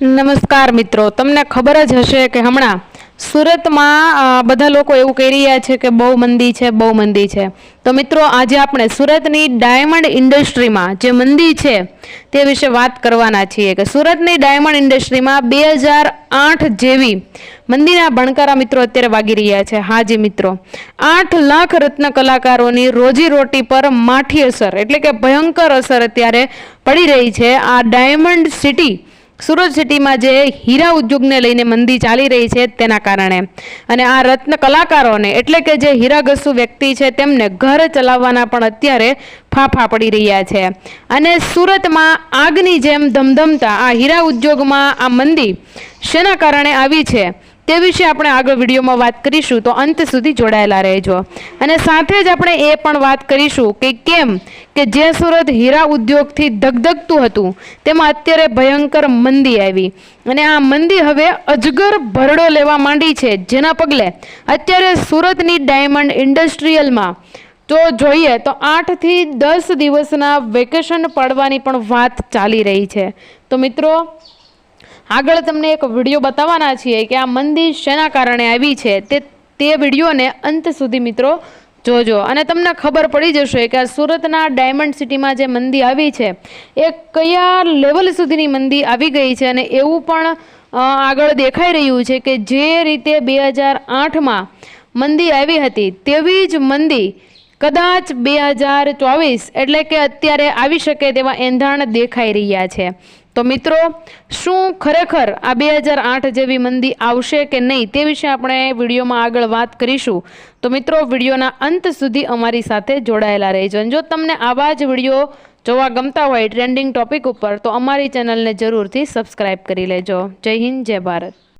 નમસ્કાર મિત્રો, તમને ખબર જ હશે કે હમણાં સુરતમાં બધા લોકો એવું કહી રહ્યા છે કે બહુ મંદી છે, બહુ મંદી છે. તો મિત્રો, આજે આપણે સુરતની ડાયમંડ ઇન્ડસ્ટ્રીમાં જે મંદી છે, તે વિશે વાત કરવાના છીએ કે સુરતની ડાયમંડ ઇન્ડસ્ટ્રીમાં બે હજાર આઠ જેવી મંદીના ભણકારા મિત્રો અત્યારે વાગી રહ્યા છે. હાજી મિત્રો, આઠ લાખ રત્ન કલાકારોની રોજીરોટી પર માઠી અસર, એટલે કે ભયંકર અસર અત્યારે પડી રહી છે. આ ડાયમંડ સિટી સુરત સિટીમાં જે હીરા ઉદ્યોગને લઈને મંદી ચાલી રહી છે તેના કારણે. અને આ રત્ન કલાકારોને, એટલે કે જે હીરાઘસુ વ્યક્તિ છે તેમને ઘર ચલાવવાના પણ અત્યારે ફાફા પડી રહ્યા છે. અને સુરતમાં આગની જેમ ધમધમતા આ હીરા ઉદ્યોગમાં આ મંદી શેના કારણે આવી છે? તે વિશે આપણે આગળ વિડીયોમાં વાત કરીશું, તો અંત સુધી જોડાયેલા રહેજો. અને સાથે જ આપણે એ પણ વાત કરીશું કે કેમ કે જે સુરત હીરા ઉદ્યોગથી ધગધગતું હતું, તેમાં અત્યારે ભયંકર મંદી આવી. અને આ મંદી હવે અજગર ભરડો લેવા માંડી છે. જેના પગલે અત્યારે સુરતની ડાયમંડ ઇન્ડસ્ટ્રીયલમાં જો જોઈએ, તો આઠથી દસ દિવસના વેકેશન પાડવાની પણ વાત ચાલી રહી છે. તો મિત્રો આગળ તમને એક વીડિયો બતાવવાના છીએ કે આ મંદી શેના કારણે આવી છે તે તે વિડીયોને અંત સુધી મિત્રો જોજો. અને તમને ખબર પડી જશે કે આ સુરતના ડાયમંડ સિટીમાં જે મંદી આવી છે, એ કયા લેવલ સુધીની મંદી આવી ગઈ છે અને એવું પણ આગળ દેખાઈ રહ્યું છે કે જે રીતે બે હજાર આઠમાં મંદી આવી હતી તેવી જ મંદી કદાચ બે હજાર ચોવીસ એટલે કે અત્યારે આવી શકે તેવા એંધાણ દેખાઈ રહ્યા છે. તો મિત્રો, શું ખરેખર આ બે હજાર આઠ જેવી મંદી આવશે કે નહીં તે વિશે આપણે વિડીયોમાં આગળ વાત કરીશું. તો મિત્રો, વિડીયોના અંત સુધી અમારી સાથે જોડાયેલા રહેજો. અને જો તમને આવા જ વીડિયો જોવા ગમતા હોય ટ્રેન્ડિંગ ટોપિક ઉપર, તો અમારી ચેનલને જરૂરથી સબસ્ક્રાઈબ કરી લેજો. જય હિન્દ, જય ભારત.